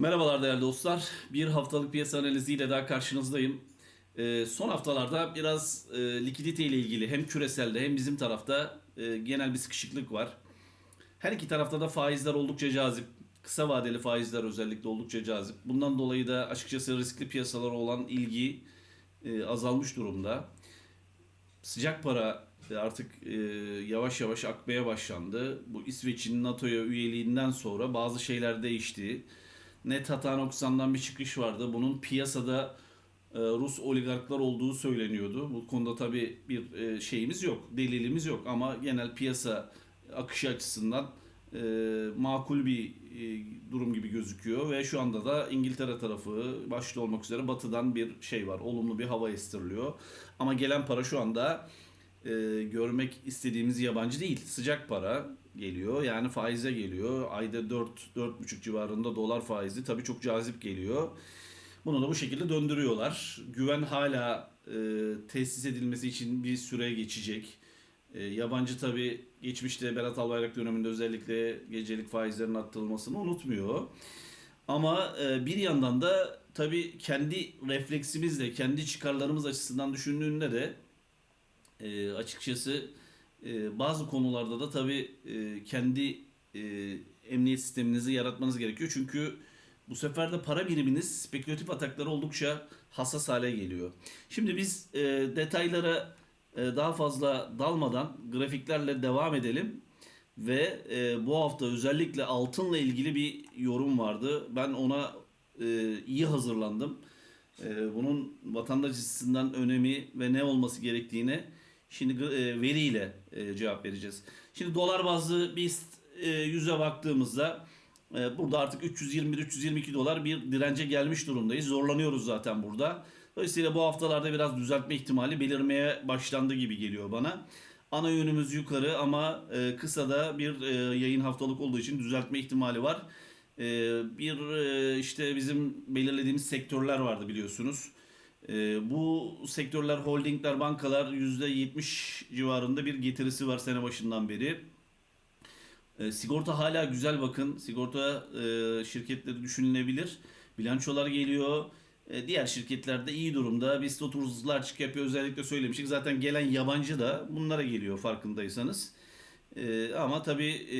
Merhabalar değerli dostlar. Bir haftalık piyasa analiziyle daha karşınızdayım. Ee, son haftalarda biraz e, likidite ile ilgili hem küreselde hem bizim tarafta e, genel bir sıkışıklık var. Her iki tarafta da faizler oldukça cazip. Kısa vadeli faizler özellikle oldukça cazip. Bundan dolayı da açıkçası riskli piyasalara olan ilgi e, azalmış durumda. Sıcak para e, artık e, yavaş yavaş akmaya başlandı. Bu İsveç'in NATO'ya üyeliğinden sonra bazı şeyler değişti. Net hata noksandan bir çıkış vardı. Bunun piyasada e, Rus oligarklar olduğu söyleniyordu. Bu konuda tabii bir e, şeyimiz yok, delilimiz yok ama genel piyasa akışı açısından e, makul bir e, durum gibi gözüküyor ve şu anda da İngiltere tarafı başta olmak üzere batıdan bir şey var. Olumlu bir hava estiriliyor. Ama gelen para şu anda e, görmek istediğimiz yabancı değil. Sıcak para geliyor. Yani faize geliyor. Ayda 4 4,5 civarında dolar faizi tabii çok cazip geliyor. Bunu da bu şekilde döndürüyorlar. Güven hala e, tesis edilmesi için bir süre geçecek. E, yabancı tabii geçmişte Berat Albayrak döneminde özellikle gecelik faizlerin arttırılmasını unutmuyor. Ama e, bir yandan da tabii kendi refleksimizle, kendi çıkarlarımız açısından düşündüğünde de e, açıkçası e, bazı konularda da tabii e, kendi e, emniyet sisteminizi yaratmanız gerekiyor. Çünkü bu sefer de para biriminiz spekülatif ataklara oldukça hassas hale geliyor. Şimdi biz e, detaylara e, daha fazla dalmadan grafiklerle devam edelim. Ve e, bu hafta özellikle altınla ilgili bir yorum vardı. Ben ona e, iyi hazırlandım. E, bunun vatandaş açısından önemi ve ne olması gerektiğine şimdi e, veriyle e, cevap vereceğiz. Şimdi dolar bazlı biz e, yüze baktığımızda e, burada artık 321-322 dolar bir dirence gelmiş durumdayız. Zorlanıyoruz zaten burada. Dolayısıyla bu haftalarda biraz düzeltme ihtimali belirmeye başlandı gibi geliyor bana. Ana yönümüz yukarı ama e, kısa da bir e, yayın haftalık olduğu için düzeltme ihtimali var. E, bir e, işte bizim belirlediğimiz sektörler vardı biliyorsunuz. E, bu sektörler holdingler, bankalar %70 civarında bir getirisi var sene başından beri. E, sigorta hala güzel bakın. Sigorta e, şirketleri düşünülebilir. Bilançolar geliyor. E, diğer şirketler de iyi durumda. Biz oturzlar çık yapıyor özellikle söylemiştik. Zaten gelen yabancı da bunlara geliyor farkındaysanız. Ama tabii e,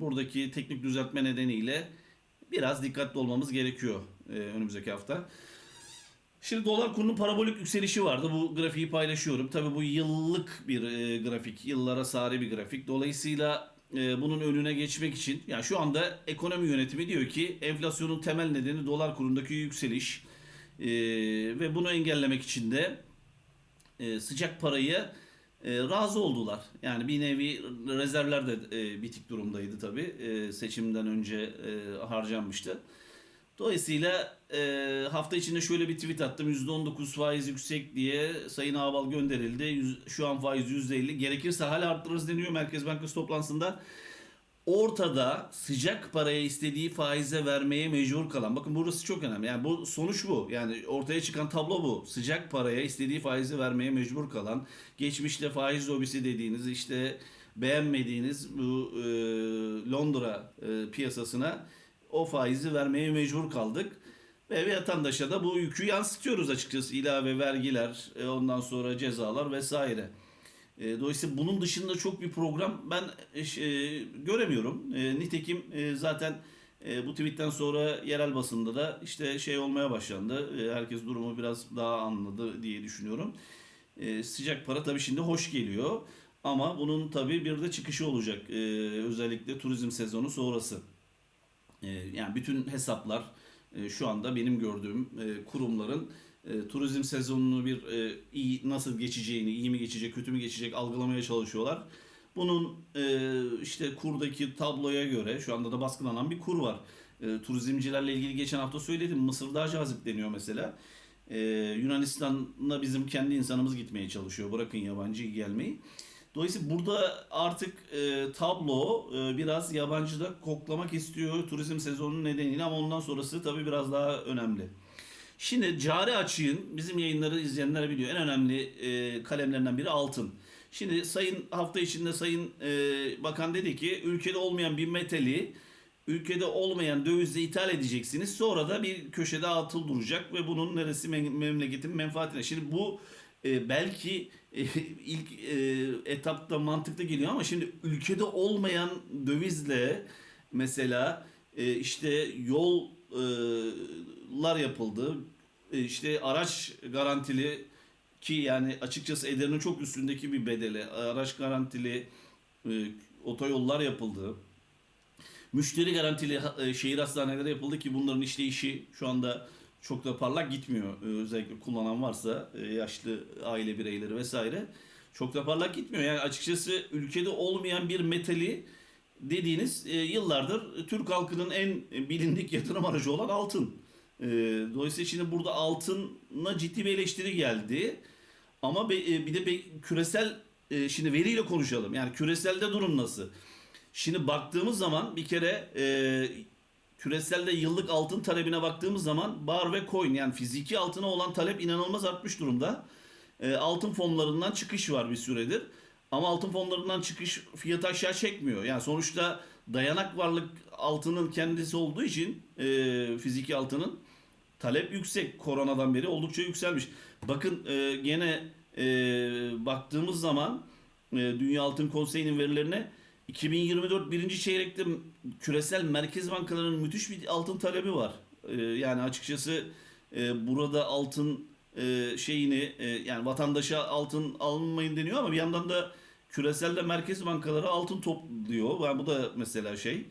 buradaki teknik düzeltme nedeniyle biraz dikkatli olmamız gerekiyor e, önümüzdeki hafta. Şimdi dolar kurunun parabolik yükselişi vardı. Bu grafiği paylaşıyorum. Tabii bu yıllık bir e, grafik, yıllara sari bir grafik. Dolayısıyla e, bunun önüne geçmek için yani şu anda ekonomi yönetimi diyor ki enflasyonun temel nedeni dolar kurundaki yükseliş. E, ve bunu engellemek için de e, sıcak parayı e, razı oldular. Yani bir nevi rezervler de e, bitik durumdaydı tabii. E, seçimden önce e, harcanmıştı. Dolayısıyla e, hafta içinde şöyle bir tweet attım. %19 faiz yüksek diye Sayın Ağbal gönderildi. Yüz- şu an faiz %50. Gerekirse hala arttırırız deniyor Merkez Bankası toplantısında. Ortada sıcak paraya istediği faize vermeye mecbur kalan. Bakın burası çok önemli. Yani bu sonuç bu. Yani ortaya çıkan tablo bu. Sıcak paraya istediği faizi vermeye mecbur kalan. Geçmişte faiz lobisi dediğiniz işte beğenmediğiniz bu e, Londra e, piyasasına o faizi vermeye mecbur kaldık. Ve vatandaşa da bu yükü yansıtıyoruz açıkçası. İlave vergiler, e, ondan sonra cezalar vesaire. E, Dolayısıyla bunun dışında çok bir program ben e, göremiyorum. Nitekim zaten bu tweetten sonra yerel basında da işte şey olmaya başlandı. Herkes durumu biraz daha anladı diye düşünüyorum. Sıcak para tabii şimdi hoş geliyor. Ama bunun tabii bir de çıkışı olacak. Özellikle turizm sezonu sonrası. E, Yani bütün hesaplar e, şu anda benim gördüğüm e, kurumların e, turizm sezonunu bir iyi nasıl geçeceğini, iyi mi geçecek, kötü mü geçecek algılamaya çalışıyorlar. Bunun işte kurdaki tabloya göre şu anda da baskılanan bir kur var. Turizmcilerle ilgili geçen hafta söyledim. Mısır daha cazip deniyor mesela. Yunanistan'a bizim kendi insanımız gitmeye çalışıyor. Bırakın yabancı gelmeyi. Dolayısıyla burada artık e, tablo e, biraz yabancı da koklamak istiyor turizm sezonunun nedeniyle ama ondan sonrası tabii biraz daha önemli. Şimdi cari açığın bizim yayınları izleyenler biliyor en önemli e, kalemlerinden biri altın. Şimdi sayın hafta içinde sayın e, bakan dedi ki ülkede olmayan bir metali ülkede olmayan dövizle ithal edeceksiniz. Sonra da bir köşede atıl duracak ve bunun neresi mem- memleketin menfaatine. Şimdi bu e, belki ilk e, etapta mantıklı geliyor ama şimdi ülkede olmayan dövizle mesela e, işte yollar yapıldı. E, işte araç garantili ki yani açıkçası ederinin çok üstündeki bir bedeli. Araç garantili e, otoyollar yapıldı. Müşteri garantili e, şehir hastaneleri yapıldı ki bunların işleyişi şu anda çok da parlak gitmiyor. E, özellikle kullanan varsa e, yaşlı aile bireyleri vesaire çok da parlak gitmiyor. Yani açıkçası ülkede olmayan bir metali dediğiniz e, yıllardır Türk halkının en bilindik yatırım aracı olan altın. E, dolayısıyla şimdi burada altına ciddi bir eleştiri geldi. Ama bir de küresel şimdi veriyle konuşalım. Yani küreselde durum nasıl? Şimdi baktığımız zaman bir kere küreselde yıllık altın talebine baktığımız zaman bar ve coin yani fiziki altına olan talep inanılmaz artmış durumda. E, altın fonlarından çıkış var bir süredir. Ama altın fonlarından çıkış fiyatı aşağı çekmiyor. Yani sonuçta dayanak varlık altının kendisi olduğu için e, fiziki altının talep yüksek. Koronadan beri oldukça yükselmiş. Bakın e, gene e, baktığımız zaman e, Dünya Altın Konseyi'nin verilerine 2024 birinci çeyrekte küresel merkez bankalarının müthiş bir altın talebi var. E, yani açıkçası e, burada altın e, şeyini e, yani vatandaşa altın almayın deniyor ama bir yandan da küreselde merkez bankaları altın topluyor. Yani bu da mesela şey.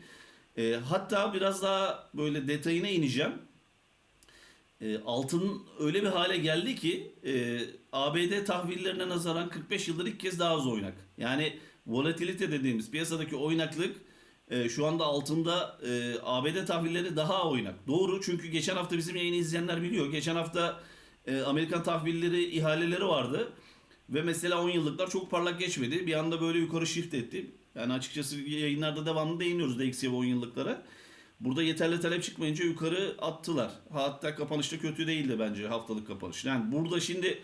E, hatta biraz daha böyle detayına ineceğim. E, altın öyle bir hale geldi ki e, ABD tahvillerine nazaran 45 yıldır ilk kez daha az oynak. Yani volatilite dediğimiz piyasadaki oynaklık e, şu anda altında e, ABD tahvilleri daha oynak. Doğru çünkü geçen hafta bizim yayını izleyenler biliyor. Geçen hafta e, Amerikan tahvilleri ihaleleri vardı. Ve mesela 10 yıllıklar çok parlak geçmedi. Bir anda böyle yukarı shift etti. Yani açıkçası yayınlarda devamlı değiniyoruz DXY ve 10 yıllıklara. Burada yeterli talep çıkmayınca yukarı attılar. Hatta kapanışta kötü değildi bence haftalık kapanış. Yani burada şimdi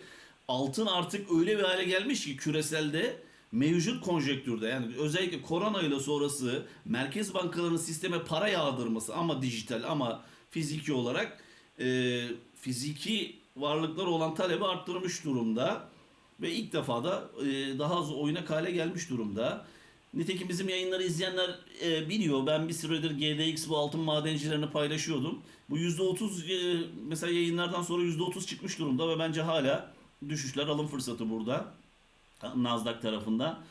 altın artık öyle bir hale gelmiş ki küreselde mevcut konjektürde yani özellikle korona ile sonrası merkez bankalarının sisteme para yağdırması ama dijital ama fiziki olarak e, fiziki varlıklar olan talebi arttırmış durumda ve ilk defa da e, daha az oynak hale gelmiş durumda. Nitekim bizim yayınları izleyenler e, biliyor. Ben bir süredir GDX bu altın madencilerini paylaşıyordum. Bu %30 e, mesela yayınlardan sonra %30 çıkmış durumda ve bence hala düşüşler alım fırsatı burada. Nasdaq tarafında.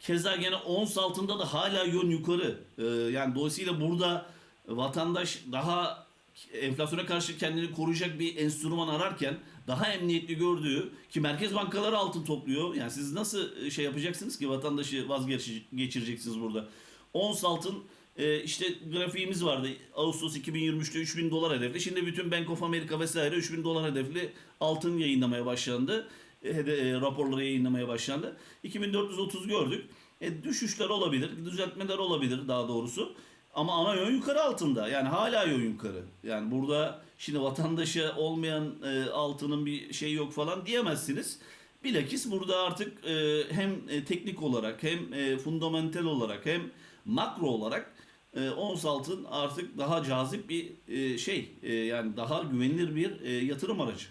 Keza gene ons altında da hala yön yukarı. E, yani dolayısıyla burada vatandaş daha enflasyona karşı kendini koruyacak bir enstrüman ararken daha emniyetli gördüğü ki merkez bankaları altın topluyor. Yani siz nasıl şey yapacaksınız ki vatandaşı vazgeçireceksiniz burada. Ons altın e, işte grafiğimiz vardı. Ağustos 2023'te 3000 dolar hedefli. Şimdi bütün Bank of America vesaire 3000 dolar hedefli altın yayınlamaya başlandı. E, e, raporları yayınlamaya başlandı. 2430 gördük. E, düşüşler olabilir, düzeltmeler olabilir daha doğrusu. Ama ana yön yukarı altında. Yani hala yön yukarı. Yani burada şimdi vatandaşa olmayan e, altının bir şey yok falan diyemezsiniz. Bilakis burada artık e, hem e, teknik olarak hem e, fundamental olarak hem makro olarak e, ons altın artık daha cazip bir e, şey. E, yani daha güvenilir bir e, yatırım aracı.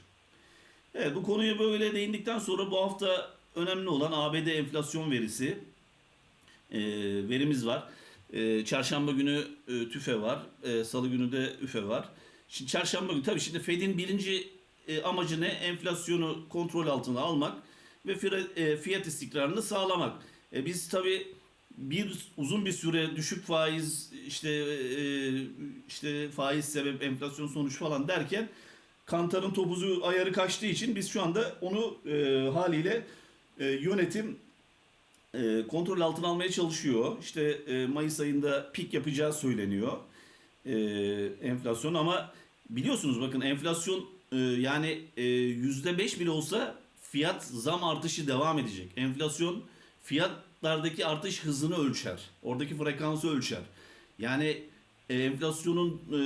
Evet bu konuya böyle değindikten sonra bu hafta önemli olan ABD enflasyon verisi e, verimiz var. E, çarşamba günü e, tüfe var. E, Salı günü de üfe var. Şimdi çarşamba günü tabii şimdi Fed'in birinci e, amacı ne? Enflasyonu kontrol altına almak ve e, fiyat istikrarını sağlamak. E, biz tabii bir uzun bir süre düşük faiz işte e, işte faiz sebep enflasyon sonuç falan derken Kantar'ın topuzu ayarı kaçtığı için biz şu anda onu e, haliyle e, yönetim e, kontrol altına almaya çalışıyor. İşte e, Mayıs ayında pik yapacağı söyleniyor e, enflasyon ama biliyorsunuz bakın enflasyon e, yani e, yüzde beş bile olsa fiyat zam artışı devam edecek. Enflasyon fiyatlardaki artış hızını ölçer. Oradaki frekansı ölçer. Yani e, enflasyonun e,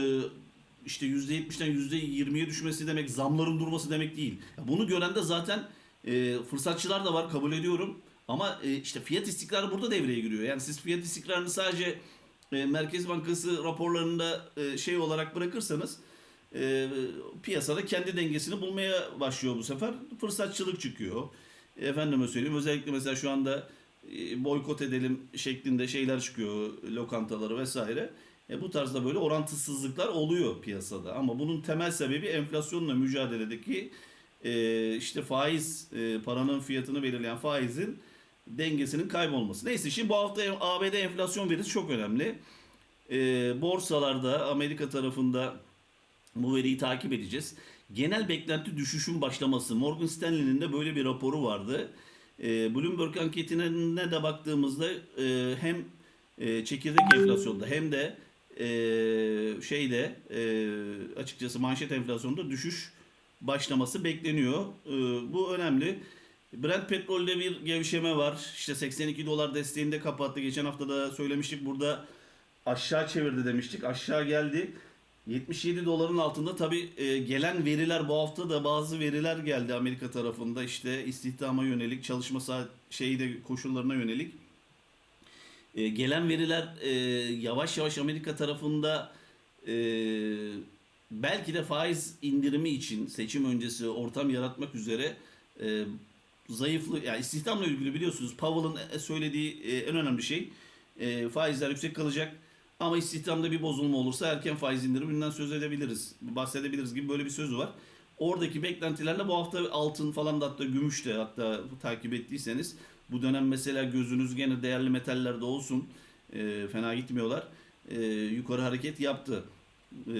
işte %70'den %20'ye düşmesi demek zamların durması demek değil. Bunu gören de zaten e, fırsatçılar da var kabul ediyorum. Ama e, işte fiyat istikrarı burada devreye giriyor. Yani siz fiyat istikrarını sadece e, Merkez Bankası raporlarında e, şey olarak bırakırsanız e, piyasada kendi dengesini bulmaya başlıyor bu sefer. Fırsatçılık çıkıyor. Efendime söyleyeyim özellikle mesela şu anda e, boykot edelim şeklinde şeyler çıkıyor lokantaları vesaire. E, bu tarzda böyle orantısızlıklar oluyor piyasada ama bunun temel sebebi enflasyonla mücadeledeki e, işte faiz e, paranın fiyatını belirleyen faizin dengesinin kaybolması. Neyse şimdi bu hafta ABD enflasyon verisi çok önemli. E, borsalarda Amerika tarafında bu veriyi takip edeceğiz. Genel beklenti düşüşün başlaması. Morgan Stanley'nin de böyle bir raporu vardı. E, Bloomberg anketine de baktığımızda e, hem e, çekirdek enflasyonda hem de şeyde açıkçası manşet enflasyonda düşüş başlaması bekleniyor. Bu önemli. Brent petrolde bir gevşeme var. İşte 82 dolar desteğinde kapattı. Geçen hafta da söylemiştik burada aşağı çevirdi demiştik. Aşağı geldi. 77 doların altında tabi gelen veriler bu hafta da bazı veriler geldi Amerika tarafında işte istihdama yönelik çalışma saat şeyi de koşullarına yönelik e, gelen veriler e, yavaş yavaş Amerika tarafında e, belki de faiz indirimi için seçim öncesi ortam yaratmak üzere e, zayıflı yani istihdamla ilgili biliyorsunuz Powell'ın söylediği e, en önemli şey e, faizler yüksek kalacak ama istihdamda bir bozulma olursa erken faiz indiriminden söz edebiliriz, bahsedebiliriz gibi böyle bir sözü var. Oradaki beklentilerle bu hafta altın falan da hatta gümüş de hatta takip ettiyseniz bu dönem mesela gözünüz gene değerli metallerde olsun e, fena gitmiyorlar. E, yukarı hareket yaptı. E,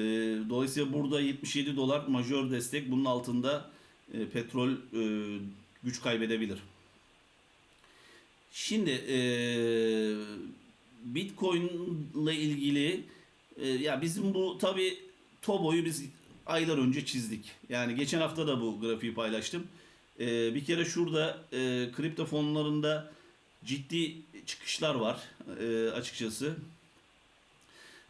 dolayısıyla burada 77 dolar majör destek bunun altında e, petrol e, güç kaybedebilir. Şimdi e, Bitcoin ile ilgili e, ya bizim bu tabi Tobo'yu biz aylar önce çizdik. Yani geçen hafta da bu grafiği paylaştım. E, bir kere şurada e, kripto fonlarında ciddi çıkışlar var e, açıkçası.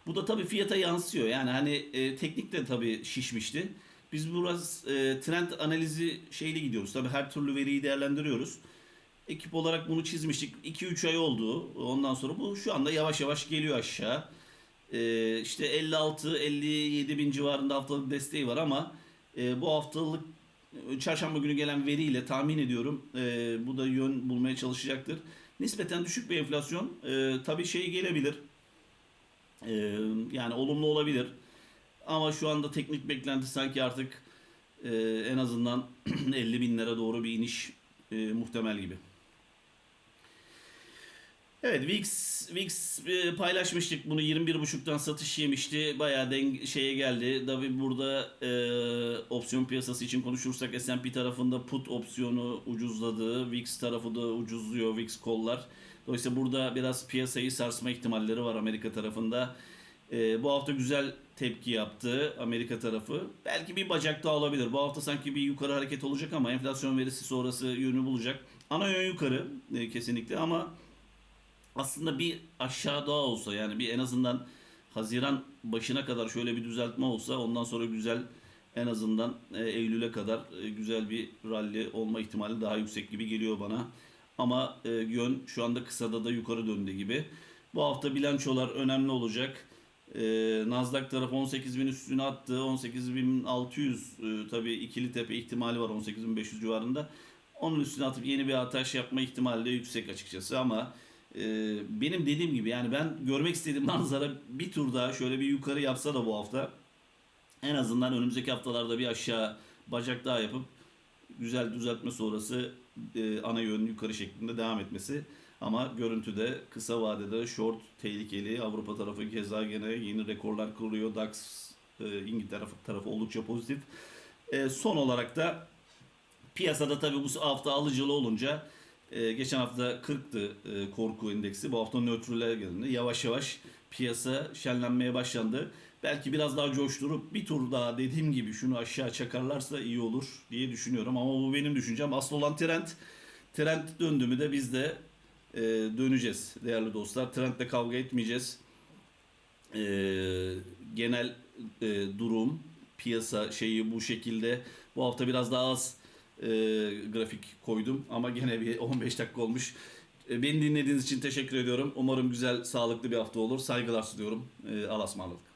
Bu da tabi fiyata yansıyor. Yani hani e, teknik de tabi şişmişti. Biz biraz e, trend analizi şeyle gidiyoruz. Tabi her türlü veriyi değerlendiriyoruz ekip olarak bunu çizmiştik. 2-3 ay oldu. Ondan sonra bu şu anda yavaş yavaş geliyor aşağı. Ee, işte 56-57 bin civarında haftalık desteği var ama e, bu haftalık çarşamba günü gelen veriyle tahmin ediyorum e, bu da yön bulmaya çalışacaktır. Nispeten düşük bir enflasyon e, tabii şey gelebilir. E, yani olumlu olabilir. Ama şu anda teknik beklenti sanki artık e, en azından 50 binlere doğru bir iniş e, muhtemel gibi. Evet VIX, VIX e, paylaşmıştık bunu 21.5'tan satış yemişti. Bayağı deng şeye geldi. Tabi burada e, opsiyon piyasası için konuşursak S&P tarafında put opsiyonu ucuzladı. VIX tarafı da ucuzluyor VIX kollar. Dolayısıyla burada biraz piyasayı sarsma ihtimalleri var Amerika tarafında. E, bu hafta güzel tepki yaptı Amerika tarafı. Belki bir bacak daha olabilir. Bu hafta sanki bir yukarı hareket olacak ama enflasyon verisi sonrası yönü bulacak. Ana yön yukarı e, kesinlikle ama aslında bir aşağı daha olsa yani bir en azından Haziran başına kadar şöyle bir düzeltme olsa ondan sonra güzel en azından e, Eylül'e kadar e, güzel bir rally olma ihtimali daha yüksek gibi geliyor bana. Ama e, yön şu anda kısada da yukarı döndü gibi. Bu hafta bilançolar önemli olacak. E, Nasdaq tarafı 18.000 üstüne attı. 18.600 e, tabii ikili tepe ihtimali var 18.500 civarında. Onun üstüne atıp yeni bir ataş yapma ihtimali de yüksek açıkçası ama ee, benim dediğim gibi yani ben görmek istediğim manzara bir tur daha şöyle bir yukarı yapsa da bu hafta en azından önümüzdeki haftalarda bir aşağı bacak daha yapıp güzel düzeltme sonrası e, ana yönün yukarı şeklinde devam etmesi. Ama görüntüde kısa vadede short tehlikeli. Avrupa tarafı keza gene yeni rekorlar kırılıyor. DAX e, İngiltere tarafı oldukça pozitif. E, son olarak da piyasada tabii bu hafta alıcılı olunca e, geçen hafta 40'tı e, korku endeksi. Bu hafta nötrüler geldi. Yavaş yavaş piyasa şenlenmeye başlandı. Belki biraz daha coşturup bir tur daha dediğim gibi şunu aşağı çakarlarsa iyi olur diye düşünüyorum. Ama bu benim düşüncem. Asıl olan trend. Trend döndü mü de biz de e, döneceğiz değerli dostlar. Trendle kavga etmeyeceğiz. E, genel e, durum, piyasa şeyi bu şekilde. Bu hafta biraz daha az e, grafik koydum ama gene bir 15 dakika olmuş. E, Beni dinlediğiniz için teşekkür ediyorum. Umarım güzel, sağlıklı bir hafta olur. Saygılar sunuyorum. E, Allah'a ısmarladık.